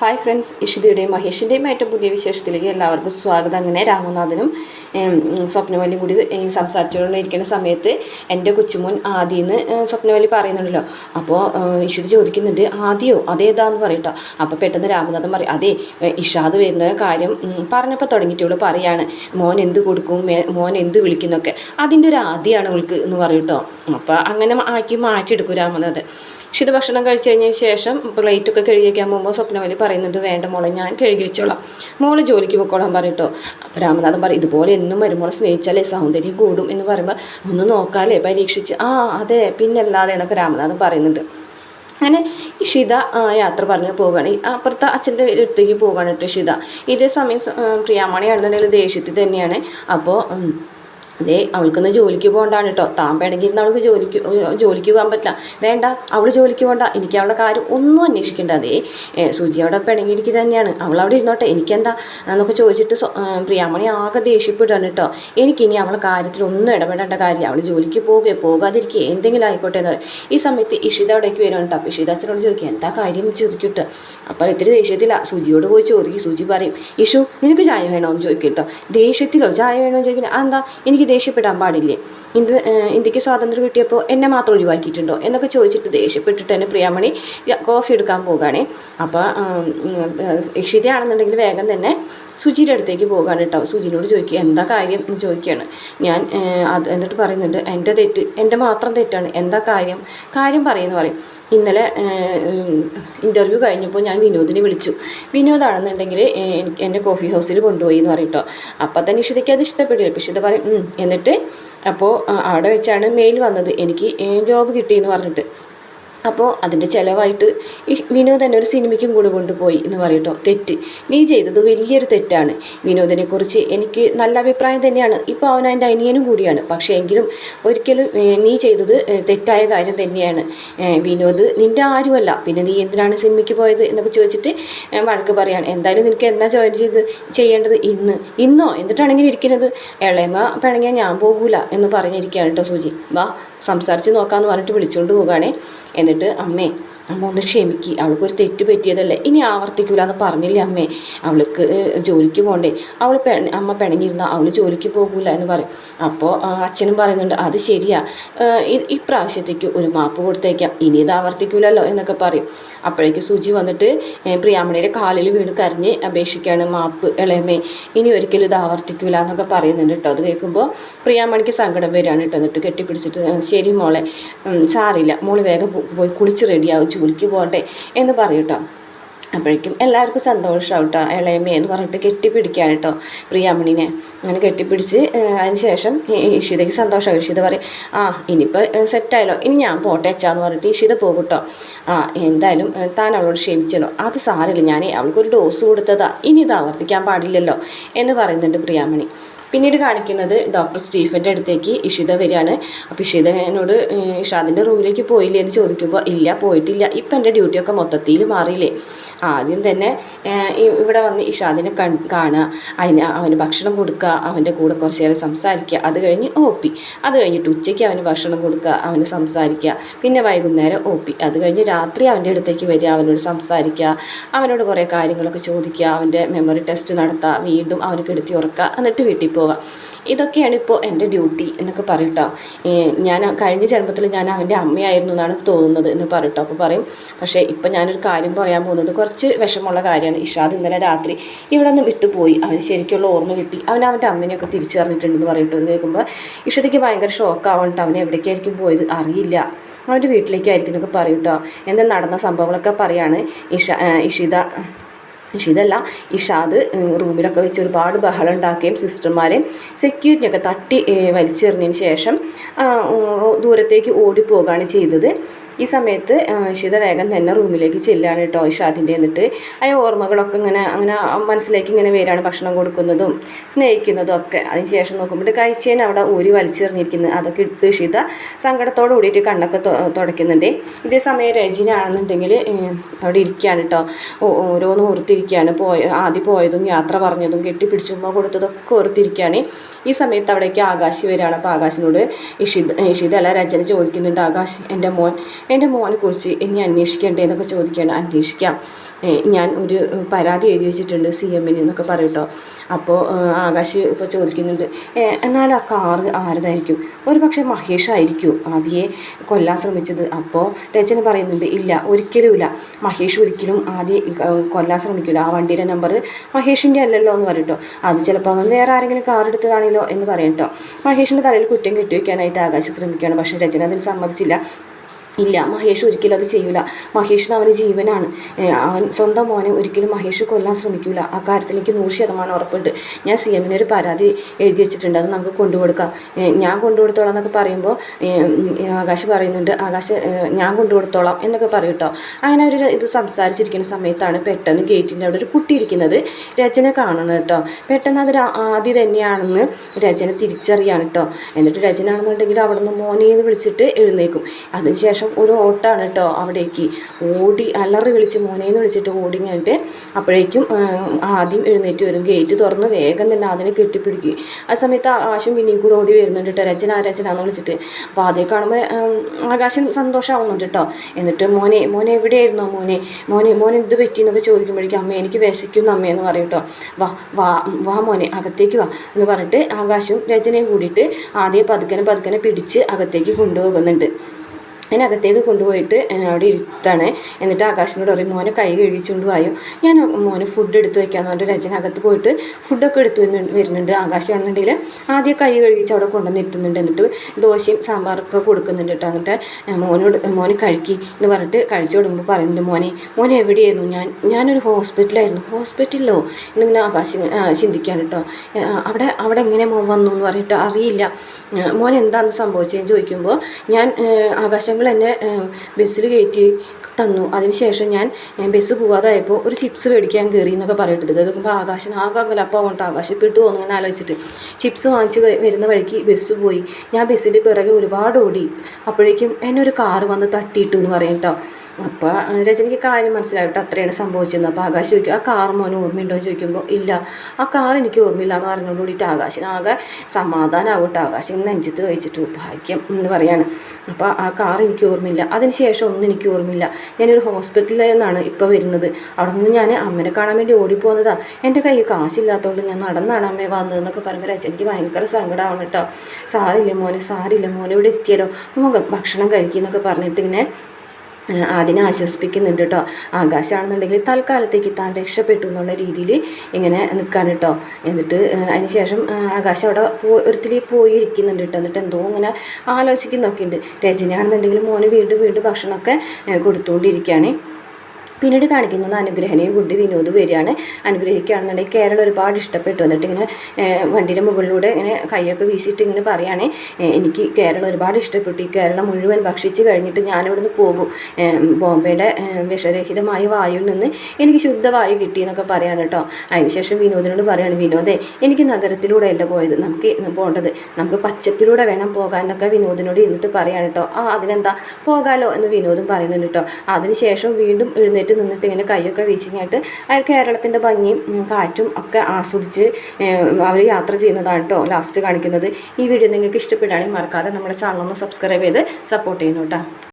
Hi friends ഇഷിതയുടെയും മഹേഷിന്റെയും ഏറ്റവും പുതിയ വിശേഷത്തിലേക്ക് എല്ലാവർക്കും സ്വാഗതം. അങ്ങനെ രാമനാഥനും സ്വപ്നവല്ലിയും കൂടി സംസാരിച്ചുകൊണ്ടിരിക്കുന്ന സമയത്ത് എന്റെ കൊച്ചുമോൻ ആദിന്ന് സ്വപ്നവല്ലി പറയുന്നുണ്ടല്ലോ. അപ്പോൾ ഇഷിത ചോദിക്കുന്നുണ്ട് ആദിയോ അതേതാന്ന് പറയട്ടോ. അപ്പോൾ പെട്ടെന്ന് രാമനാഥൻ പറയും അതെ ഇഷാദ് വരുന്ന കാര്യം പറഞ്ഞപ്പോൾ തുടങ്ങിയിട്ടുള്ളൂ പറയാണ്. മോൻ എന്ത് കൊടുക്കും മോൻ എന്ത് വിളിക്കുന്നൊക്കെ. അതിന്റെ ഒരു ആദ്യമാണ് അവൾക്ക് എന്ന് പറയൂട്ടോ അപ്പോൾ അങ്ങനെ ആക്കി മാറ്റിയെടുക്കും രാമനാഥൻ. പക്ഷെ ഇത് ഭക്ഷണം കഴിച്ചു കഴിഞ്ഞതിന് ശേഷം പ്ലേറ്റൊക്കെ കഴുകി വയ്ക്കാൻ പോകുമ്പോൾ സ്വപ്നവലി പറയുന്നുണ്ട് വേണ്ട മോളെ ഞാൻ കഴുകി വെച്ചോളാം. മോൾ ജോലിക്ക് പോയിക്കോളാൻ പറയട്ടോ അപ്പോൾ രാമനാഥൻ പറയും ഇതുപോലെ എന്നും വരുമ്പോൾ സ്നേഹിച്ചാലേ സൗന്ദര്യം കൂടും എന്ന് പറയുമ്പോൾ ഒന്ന് നോക്കാലേ പരീക്ഷിച്ച്. ആ അതെ പിന്നല്ലാതെ എന്നൊക്കെ രാമനാഥൻ പറയുന്നുണ്ട്. അങ്ങനെ ഷിത യാത്ര പറഞ്ഞ് പോവുകയാണ്. അപ്പുറത്തെ അച്ഛന്റെ അടുത്തേക്ക് പോവുകയാണ് കേട്ടോ ഷിത. ഇതേ സമയം പ്രിയാമണി ആണെന്നുണ്ടെങ്കിൽ ദേഷ്യത്തിൽ തന്നെയാണ്. അപ്പോൾ അതേ അവൾക്കൊന്ന് ജോലിക്ക് പോകണ്ടാണ് കേട്ടോ താൻ വേണമെങ്കിൽ അവൾക്ക് ജോലിക്ക് ജോലിക്ക് പോകാൻ പറ്റില്ല. വേണ്ട അവൾ ജോലിക്ക് പോകണ്ട. എനിക്ക് അവളുടെ കാര്യം ഒന്നും അന്വേഷിക്കേണ്ട. അതേ സുജി അവിടെ പിണങ്ങിയിരിക്കുക തന്നെയാണ്. അവൾ അവിടെ ഇരുന്നോട്ടെ. എനിക്കെന്താ? എന്നൊക്കെ ചോദിച്ചിട്ട് പ്രിയാമണി ആകെ ദേഷ്യപ്പെടുകയാണ് കേട്ടോ എനിക്കിനി അവളെ കാര്യത്തിൽ ഒന്നും ഇടപെടേണ്ട കാര്യം. അവൾ ജോലിക്ക് പോവുകയോ പോകാതിരിക്കുകയോ എന്തെങ്കിലും ആയിക്കോട്ടെ എന്ന് പറയും. ഈ സമയത്ത് ഇഷിത അവിടേക്ക് വരുവാണ് കേട്ടോ അപ്പോൾ ഇഷിത അച്ഛനോട് ചോദിക്കുക എന്താ കാര്യം? ചോദിക്കട്ടോ അപ്പോൾ ഇത്തിരി ദേഷ്യത്തില്ല സുജിയോട് പോയി ചോദിക്കും. സുജി പറയും ഇഷു നിനക്ക് ചായ വേണോ? എന്ന് ചോദിക്കും കേട്ടോ ദേഷ്യത്തിലോ? ചായ വേണോ? എന്ന് ചോദിക്കുന്നത് എന്താ എനിക്ക് ദേഷ്യപ്പെടാൻ പാടില്ലേ? ഇന്ത്യ ഇന്ത്യയ്ക്ക് സ്വാതന്ത്ര്യം കിട്ടിയപ്പോൾ എന്നെ മാത്രം ഒഴിവാക്കിയിട്ടുണ്ടോ എന്നൊക്കെ ചോദിച്ചിട്ട് ദേഷ്യപ്പെട്ടിട്ട് തന്നെ പ്രിയാമണി കോഫി എടുക്കാൻ പോവുകയാണ്. അപ്പോൾ ഇഷിതയാണെന്നുണ്ടെങ്കിൽ വേഗം തന്നെ സുജിയുടെ അടുത്തേക്ക് പോകുകയാണ് കേട്ടോ. സുജിനോട് ചോദിക്കുക എന്താ കാര്യം? എന്ന് ചോദിക്കുകയാണ്. ഞാൻ അത് എന്നിട്ട് പറയുന്നുണ്ട് എന്റെ തെറ്റ് എന്റെ മാത്രം തെറ്റാണ്. എന്താ കാര്യം? കാര്യം പറയുമെന്ന് പറയും. ഇന്നലെ ഇന്റർവ്യൂ കഴിഞ്ഞപ്പോൾ ഞാൻ വിനോദിനെ വിളിച്ചു. വിനോദാണെന്നുണ്ടെങ്കിൽ എന്റെ കോഫി ഹൗസിൽ കൊണ്ടുപോയി എന്ന് പറയും കേട്ടോ. അപ്പം തന്നെ ഇഷിതയ്ക്ക് അത് ഇഷ്ടപ്പെട്ടില്ല പക്ഷേ ഇത് പറയും. എന്നിട്ട് അപ്പോൾ അവിടെ വെച്ചാണ് മെയിൽ വന്നത്. എനിക്ക് ജോബ് കിട്ടിയെന്ന് പറഞ്ഞിട്ട്. അപ്പോൾ അതിന്റെ ചിലവായിട്ട് വിനോദ് എന്നെ ഒരു സിനിമയ്ക്കും കൂടെ കൊണ്ടുപോയി എന്ന് പറയട്ടോ. തെറ്റ്. നീ ചെയ്തത് വലിയൊരു തെറ്റാണ്. വിനോദിനെക്കുറിച്ച് എനിക്ക് നല്ല അഭിപ്രായം തന്നെയാണ്. ഇപ്പോൾ അവൻ എന്റെ അനിയനും കൂടിയാണ്. പക്ഷേ എങ്കിലും ഒരിക്കലും നീ ചെയ്തത് തെറ്റായ കാര്യം തന്നെയാണ്. വിനോദ് നിന്റെ ആരുമല്ല. പിന്നെ നീ എന്തിനാണ് സിനിമയ്ക്ക് പോയത് എന്നൊക്കെ ചോദിച്ചിട്ട് വഴക്ക് പറയാണ്. എന്തായാലും നിനക്ക് എന്നാ ജോയിൻ ചെയ്ത് ചെയ്യേണ്ടത് ഇന്ന്. ഇന്നോ? എന്നിട്ടാണെങ്കിൽ ഇരിക്കുന്നത്. ഇളയമ പിണങ്ങിയാൽ ഞാൻ പോകൂല എന്ന് പറഞ്ഞിരിക്കുകയാണ് കേട്ടോ സൂചി. വാ. സംസാരിച്ച് നോക്കാമെന്ന് പറഞ്ഞിട്ട് വിളിച്ചുകൊണ്ട് പോവുകയാണ്. എന്നിട്ട് അമ്മേ അമ്മ ഒന്ന് ക്ഷമിക്ക്. അവൾക്കൊരു തെറ്റ് പറ്റിയതല്ലേ? ഇനി ആവർത്തിക്കൂല എന്ന് പറഞ്ഞില്ലേ അമ്മേ? അവൾക്ക് ജോലിക്ക് പോകണ്ടേ അവൾ പെ അമ്മ പിണങ്ങിയിരുന്ന അവൾ ജോലിക്ക് പോകൂല എന്ന് പറയും. അപ്പോൾ അച്ഛനും പറയുന്നുണ്ട് അത് ശരിയാ. ഇപ്രാവശ്യത്തേക്ക് ഒരു മാപ്പ് കൊടുത്തേക്കാം. ഇനി ഇത് ആവർത്തിക്കൂലല്ലോ എന്നൊക്കെ പറയും. അപ്പോഴേക്ക് സുജി വന്നിട്ട് പ്രിയാമണിയുടെ കാലിൽ വീണ് കരഞ്ഞ് അപേക്ഷിക്കുകയാണ് മാപ്പ്. ഇളയമേ ഇനി ഒരിക്കലും ഇത് ആവർത്തിക്കൂല എന്നൊക്കെ പറയുന്നുണ്ട് കേട്ടോ അത് കേൾക്കുമ്പോൾ പ്രിയാമണിക്ക് സങ്കടം വരികയാണ് കേട്ടോ എന്നിട്ട് കെട്ടിപ്പിടിച്ചിട്ട് ശരി മോളെ സാറില്ല മോൾ വേഗം പോയി കുളിച്ച് റെഡിയാവും ജോലിക്ക് പോകട്ടെ എന്ന് പറയൂട്ടോ അപ്പോഴേക്കും എല്ലാവർക്കും സന്തോഷമാവും കേട്ടോ ഇളയമ്മ എന്ന് പറഞ്ഞിട്ട് കെട്ടിപ്പിടിക്കുകയാണ് കേട്ടോ പ്രിയാമണിനെ. അങ്ങനെ കെട്ടിപ്പിടിച്ച് അതിന് ശേഷം ഇഷിതയ്ക്ക് സന്തോഷമാവും ഇഷിത പറയും ആ ഇനിയിപ്പോൾ സെറ്റായല്ലോ. ഇനി ഞാൻ പോട്ടെ അച്ചാന്ന് പറഞ്ഞിട്ട് ഇഷിത പോകും കേട്ടോ ആ എന്തായാലും താൻ അവളോട് ക്ഷമിച്ചല്ലോ. അത് സാരമില്ല. ഞാൻ അവൾക്കൊരു ഡോസ് കൊടുത്തതാ. ഇനി ഇത് ആവർത്തിക്കാൻ പാടില്ലല്ലോ എന്ന് പറയുന്നുണ്ട് പ്രിയാമണി. പിന്നീട് കാണിക്കുന്നത് ഡോക്ടർ സ്റ്റീഫന്റെ അടുത്തേക്ക് ഇഷിത വരികയാണ്. അപ്പോൾ ഇഷിത എന്നോട് ഇഷാദിന്റെ റൂമിലേക്ക് പോയില്ലേ എന്ന് ചോദിക്കുമ്പോൾ ഇല്ല പോയിട്ടില്ല. ഇപ്പം എന്റെ ഡ്യൂട്ടിയൊക്കെ മൊത്തത്തിൽ മാറിയില്ലേ? ആദ്യം തന്നെ ഇവിടെ വന്ന് ഇഷാദിനെ കൺ കാണുക. അതിന് അവന് ഭക്ഷണം കൊടുക്കുക അവന്റെ കൂടെ കുറച്ച് നേരം സംസാരിക്കുക. അത് കഴിഞ്ഞ് ഒ പി അത് കഴിഞ്ഞിട്ട് ഉച്ചയ്ക്ക് അവന് ഭക്ഷണം കൊടുക്കുക അവന് സംസാരിക്കുക. പിന്നെ വൈകുന്നേരം ഒ പി അത് കഴിഞ്ഞ് രാത്രി അവന്റെ അടുത്തേക്ക് വരിക അവനോട് സംസാരിക്കുക അവനോട് കുറേ കാര്യങ്ങളൊക്കെ ചോദിക്കുക അവന്റെ മെമ്മറി ടെസ്റ്റ് നടത്തുക വീണ്ടും അവന് കെടുത്തി ഉറക്കുക എന്നിട്ട് വീട്ടിൽ പോവുക. ഇതൊക്കെയാണ് ഇപ്പോൾ എന്റെ ഡ്യൂട്ടി എന്നൊക്കെ പറയട്ടോ. ഞാൻ കഴിഞ്ഞ ജന്മത്തിൽ ഞാൻ അവന്റെ അമ്മയായിരുന്നു എന്നാണ് തോന്നുന്നത് എന്ന് പറയട്ടോ. അപ്പോൾ പറയും പക്ഷേ ഇപ്പം ഞാനൊരു കാര്യം പറയാൻ പോകുന്നത് കുറച്ച് വിഷമമുള്ള കാര്യമാണ് ഇഷാദ് ഇന്നലെ രാത്രി ഇവിടെ നിന്ന് വിട്ടുപോയി അവന് ശരിക്കുള്ള ഓർമ്മ കിട്ടി. അവൻ അവന്റെ അമ്മനെയൊക്കെ തിരിച്ചറിഞ്ഞിട്ടുണ്ടെന്ന് പറയട്ടോ അത് കേൾക്കുമ്പോൾ ഇഷതയ്ക്ക് ഭയങ്കര ഷോക്കാവണ്ട അവനെ എവിടേക്കായിരിക്കും പോയത്? അറിയില്ല. അവന്റെ വീട്ടിലേക്കായിരിക്കും എന്നൊക്കെ പറയും കേട്ടോ എന്താ നടന്ന സംഭവങ്ങളൊക്കെ പറയാണ് ഇഷ ഇഷിത. പക്ഷേ ഇതല്ല ഇഷാദ് റൂമിലൊക്കെ വെച്ച് ഒരുപാട് ബഹളം ഉണ്ടാക്കുകയും സിസ്റ്റർമാരെ സെക്യൂരിറ്റിയൊക്കെ തട്ടി വലിച്ചെറിഞ്ഞതിന് ശേഷം ദൂരത്തേക്ക് ഓടിപ്പോവുകയാണ് ചെയ്തത്. ഈ സമയത്ത് ഇഷിത വേഗം തന്നെ റൂമിലേക്ക് ചെല്ലുകയാണ് കേട്ടോ ഇഷാദിന്റെ എന്നിട്ട്. ആ ഓർമ്മകളൊക്കെ ഇങ്ങനെ അങ്ങനെ മനസ്സിലേക്ക് ഇങ്ങനെ വരികയാണ് ഭക്ഷണം കൊടുക്കുന്നതും സ്നേഹിക്കുന്നതും ഒക്കെ. അതിന് ശേഷം നോക്കുമ്പോൾ കഴിച്ചേനെ അവിടെ ഊരി വലിച്ചെറിഞ്ഞിരിക്കുന്നത് അതൊക്കെ ഇട്ട് ഇഷിത സങ്കടത്തോട് കൂടിയിട്ട് കണ്ണൊക്കെ തുടയ്ക്കുന്നുണ്ട്. ഇതേ സമയം രജിന ആണെന്നുണ്ടെങ്കിൽ അവിടെ ഇരിക്കുകയാണ് കേട്ടോ. ഓരോന്ന് ഓർത്തിരിക്കുകയാണ്. പോയ ആദ്യം പോയതും യാത്ര പറഞ്ഞതും കെട്ടിപ്പിടിച്ചുമ്പോൾ കൊടുത്തതൊക്കെ ഓർത്തിരിക്കുകയാണ്. ഈ സമയത്ത് അവിടേക്ക് ആകാശി വരികയാണ്. അപ്പോൾ ആകാശിനോട് ഇഷിത് ഇഷിത അല്ല രചന ചോദിക്കുന്നുണ്ട് ആകാശ് എന്റെ മോൻ എന്റെ മോനെക്കുറിച്ച് ഇനി അന്വേഷിക്കണ്ടേ എന്നൊക്കെ ചോദിക്കുകയാണ്. അന്വേഷിക്കാം. ഞാൻ ഒരു പരാതി എഴുതി വെച്ചിട്ടുണ്ട് സി എമ്മിന് എന്നൊക്കെ പറയട്ടോ അപ്പോൾ ആകാശ് ഇപ്പോൾ ചോദിക്കുന്നുണ്ട്. എന്നാൽ ആ കാറ് ആരതായിരിക്കും? ഒരു പക്ഷേ മഹേഷ് ആയിരിക്കും ആദ്യയെ കൊല്ലാൻ ശ്രമിച്ചത്. അപ്പോൾ രചന പറയുന്നുണ്ട് ഇല്ല ഒരിക്കലുമില്ല മഹേഷ് ഒരിക്കലും ആദ്യം കൊല്ലാൻ ശ്രമിക്കില്ല. ആ വണ്ടിയുടെ നമ്പർ മഹേഷിന്റെ അല്ലല്ലോ എന്ന് പറയട്ടോ അത് ചിലപ്പോൾ അവൻ വേറെ ആരെങ്കിലും കാർ എടുത്തതാണല്ലോ എന്ന് പറയട്ടോ. മഹേഷിന്റെ തലയിൽ കുറ്റം കെട്ടിവെക്കാനായിട്ട് ആകാശ് ശ്രമിക്കുകയാണ്. പക്ഷേ രചന അതിന് സമ്മതിച്ചില്ല. ഇല്ല. മഹേഷ് ഒരിക്കലും അത് ചെയ്യൂല. മഹേഷിന് അവന് ജീവനാണ്. അവൻ സ്വന്തം മോനെ ഒരിക്കലും മഹേഷ് കൊല്ലാൻ ശ്രമിക്കില്ല ആ കാര്യത്തിൽ എനിക്ക് നൂറ് ശതമാനം ഉറപ്പുണ്ട്. ഞാൻ സി എമ്മിന് ഒരു പരാതി എഴുതി വെച്ചിട്ടുണ്ട്. അത് നമുക്ക് കൊണ്ടുകൊടുക്കാം. ഞാൻ കൊണ്ടുകൊടുത്തോളാം എന്നൊക്കെ പറയുമ്പോൾ ആകാശ് പറയുന്നുണ്ട് ആകാശ് ഞാൻ കൊണ്ടുകൊടുത്തോളാം എന്നൊക്കെ പറയും അങ്ങനെ ഒരു ഇത് സംസാരിച്ചിരിക്കുന്ന സമയത്താണ് പെട്ടെന്ന് ഗേറ്റിന്റെ അവിടെ ഒരു കുട്ടി ഇരിക്കുന്നത് രചന കാണുന്നത് കേട്ടോ പെട്ടെന്ന് അതൊരു ആദ്യ തന്നെയാണെന്ന് രചന തിരിച്ചറിയാണ് കേട്ടോ എന്നിട്ട് രചന ആണെന്നുണ്ടെങ്കിൽ അവിടെ നിന്ന് മോനെ എന്ന് വിളിച്ചിട്ട് എഴുന്നേക്കും. അതിനുശേഷം ഒരു ഓട്ടാണ് കേട്ടോ അവിടേക്ക്. ഓടി അലറി വിളിച്ച് മോനേന്ന് വിളിച്ചിട്ട് ഓടി കഴിഞ്ഞിട്ട് അപ്പോഴേക്കും ആദ്യം എഴുന്നേറ്റ് വരും. ഗേറ്റ് തുറന്ന് വേഗം തന്നെ അതിനെ കെട്ടിപ്പിടിക്കും. ആ സമയത്ത് ആകാശം പിന്നെയും കൂടെ ഓടി വരുന്നുണ്ട് കേട്ടോ. രചന രചന എന്ന് വിളിച്ചിട്ട്. അപ്പോൾ ആദ്യം കാണുമ്പോൾ ആകാശം സന്തോഷമാവുന്നുണ്ട് കേട്ടോ. എന്നിട്ട് മോനെ മോനെ എവിടെയായിരുന്നു മോനെ? മോനെ മോനെ എന്ത് പറ്റി എന്നൊക്കെ ചോദിക്കുമ്പോഴേക്കും അമ്മ എനിക്ക് വിശക്കുന്നു അമ്മയെന്ന് പറയും കേട്ടോ. വാ വാ വാ മോനെ അകത്തേക്ക് വാ എന്ന് പറഞ്ഞിട്ട് ആകാശവും രചനയും കൂടിയിട്ട് ആദ്യം പതുക്കനെ പതുക്കനെ പിടിച്ച് അകത്തേക്ക് കൊണ്ടുപോകുന്നുണ്ട്. അതിന് അകത്തേക്ക് കൊണ്ടുപോയിട്ട് അവിടെ ഇരുത്താണ്. എന്നിട്ട് ആകാശിനോട് പറയും മോനെ കൈ കഴിച്ചുകൊണ്ട് വായും. ഞാൻ മോനെ ഫുഡ് എടുത്ത് വയ്ക്കാന്ന് പറഞ്ഞിട്ട് രചന അകത്ത് പോയിട്ട് ഫുഡൊക്കെ എടുത്ത് വരുന്നുണ്ട് ആകാശമാണെന്നുണ്ടെങ്കിൽ ആദ്യം കൈ കഴുകിച്ച് അവിടെ കൊണ്ടുവന്ന് ഇരുത്തുന്നുണ്ട്. എന്നിട്ട് ദോശയും സാമ്പാറൊക്കെ കൊടുക്കുന്നുണ്ട് കേട്ടോ. എന്നിട്ട് മോനോട് മോനെ കഴിക്കി എന്ന് പറഞ്ഞിട്ട് കഴിച്ചു കൊടുക്കുമ്പോൾ പറയുന്നുണ്ട് മോനെ മോനെ എവിടെയായിരുന്നു? ഞാൻ ഞാനൊരു ഹോസ്പിറ്റലായിരുന്നു. ഹോസ്പിറ്റലിലോ? എന്നിങ്ങനെ ആകാശം ചിന്തിക്കാൻ കേട്ടോ. അവിടെ അവിടെ എങ്ങനെ മോൻ വന്നു എന്ന് പറഞ്ഞിട്ട് അറിയില്ല. മോൻ എന്താണെന്ന് സംഭവിച്ചതെന്ന് ചോദിക്കുമ്പോൾ ഞാൻ ഏ, ആകാശങ്ങൾ എന്നെ ബസ്സിൽ കയറ്റി തന്നു. അതിനുശേഷം ഞാൻ ബസ് പോവാതായപ്പോൾ ഒരു ചിപ്സ് മേടിക്കാൻ കയറി എന്നൊക്കെ പറയട്ടത്. കേൾക്കുമ്പോൾ ആകാശം ആകെ അങ്ങോട്ട് ആകാശം പെട്ടു പോകുന്നു ഇങ്ങനെ ആലോചിച്ചിട്ട്. ചിപ്സ് വാങ്ങിച്ച് വരുന്ന വഴിക്ക് ബസ് പോയി. ഞാൻ ബസ്സിന്റെ പിറകെ ഒരുപാട് ഓടി. അപ്പോഴേക്കും എന്നെ ഒരു കാറ് വന്ന് തട്ടിയിട്ടു എന്ന് പറയും കേട്ടോ അപ്പോൾ രജനിക്ക് കാര്യം മനസ്സിലായിട്ട് അത്രയാണ് സംഭവിച്ചത് അപ്പോൾ ആകാശ് ചോദിക്കും ആ കാർ മോനെ ഓർമ്മയുണ്ടോ? എന്ന് ചോദിക്കുമ്പോൾ ഇല്ല. ആ കാർ എനിക്ക് ഓർമ്മയില്ല എന്ന് പറഞ്ഞുകൊണ്ട് കൂടിയിട്ട് ആകാശിന് ആകെ സമാധാനമാകട്ടെ ആകാശം നെഞ്ചത്ത് കഴിച്ചിട്ട്. ഭാഗ്യം എന്ന് പറയാണ്. അപ്പോൾ ആ കാർ എനിക്ക് ഓർമ്മയില്ല. അതിന് ശേഷം ഒന്നും എനിക്ക് ഓർമ്മയില്ല. ഞാനൊരു ഹോസ്പിറ്റലിൽ നിന്നാണ് ഇപ്പോൾ വരുന്നത്. അവിടെ നിന്ന് ഞാൻ അമ്മനെ കാണാൻ വേണ്ടി ഓടിപ്പോന്നതാണ് എന്റെ കയ്യിൽ കാശില്ലാത്തതുകൊണ്ട് ഞാൻ നടന്നാണ് അമ്മയെ വന്നതെന്നൊക്കെ പറയുമ്പോൾ രജനിക്ക് ഭയങ്കര സങ്കടമാണ് കേട്ടോ സാറില്ല മോനെ സാറില്ല മോനെ ഇവിടെ എത്തിയല്ലോ. നമുക്ക് ഭക്ഷണം കഴിക്കുന്നൊക്കെ പറഞ്ഞിട്ട് ഇങ്ങനെ അതിനെ ആശ്വസിപ്പിക്കുന്നുണ്ട് കേട്ടോ ആകാശമാണെന്നുണ്ടെങ്കിൽ തൽക്കാലത്തേക്ക് താൻ രക്ഷപ്പെട്ടു എന്നുള്ള രീതിയിൽ ഇങ്ങനെ നിൽക്കാൻ കേട്ടോ എന്നിട്ട് അതിന് ശേഷം ആകാശം അവിടെ പോ ഒരുത്തിരി പോയി ഇരിക്കുന്നുണ്ട് കേട്ടോ എന്നിട്ട് എന്തോ ഇങ്ങനെ ആലോചിക്കുന്നൊക്കെ ഉണ്ട് രചനയാണെന്നുണ്ടെങ്കിൽ മോന് വീണ്ടും വീണ്ടും ഭക്ഷണമൊക്കെ കൊടുത്തുകൊണ്ടിരിക്കുകയാണ് പിന്നീട് കാണിക്കുന്നത് അനുഗ്രഹനെയും ഗുഡ് വിനോദ് വരികയാണ്. അനുഗ്രഹിക്കുകയാണെന്നുണ്ടെങ്കിൽ കേരളം ഒരുപാട് ഇഷ്ടപ്പെട്ടു. എന്നിട്ട് ഇങ്ങനെ വണ്ടിയുടെ മുകളിലൂടെ ഇങ്ങനെ കൈയൊക്കെ വീശിയിട്ട് ഇങ്ങനെ പറയുകയാണ്. എനിക്ക് കേരളം ഒരുപാട് ഇഷ്ടപ്പെട്ടു. ഈ കേരളം മുഴുവൻ ഭക്ഷിച്ച് കഴിഞ്ഞിട്ട് ഞാനിവിടുന്ന് പോകും. ബോംബെയുടെ വിഷരഹിതമായ വായുവിൽ നിന്ന് എനിക്ക് ശുദ്ധവായു കിട്ടി എന്നൊക്കെ പറയാണ് കേട്ടോ. അതിനുശേഷം വിനോദിനോട് പറയാണ് വിനോദേ എനിക്ക് നഗരത്തിലൂടെ അല്ല പോയത്. നമുക്ക് പോകേണ്ടത്. നമുക്ക് പച്ചപ്പിലൂടെ വേണം പോകാൻ എന്നൊക്കെ വിനോദിനോട് ഇരുന്നിട്ട് പറയാണ് കേട്ടോ. ആ അതിനെന്താ? പോകാലോ എന്ന് വിനോദും പറയുന്നുണ്ട് കേട്ടോ. അതിനുശേഷം വീണ്ടും എഴുന്നേറ്റ് നിന്നിട്ട് ഇങ്ങനെ കൈയൊക്കെ വീശിങ്ങായിട്ട് അയാൾ കേരളത്തിന്റെ ഭംഗിയും കാറ്റും ഒക്കെ ആസ്വദിച്ച് അവർ യാത്ര ചെയ്യുന്നതാണ് കേട്ടോ ലാസ്റ്റ് കാണിക്കുന്നത്. ഈ വീഡിയോ നിങ്ങൾക്ക് ഇഷ്ടപ്പെടുകയാണെങ്കിൽ മറക്കാതെ നമ്മുടെ ചാനൽ ഒന്ന് സബ്സ്ക്രൈബ് ചെയ്ത് സപ്പോർട്ട് ചെയ്യുന്നു കേട്ടോ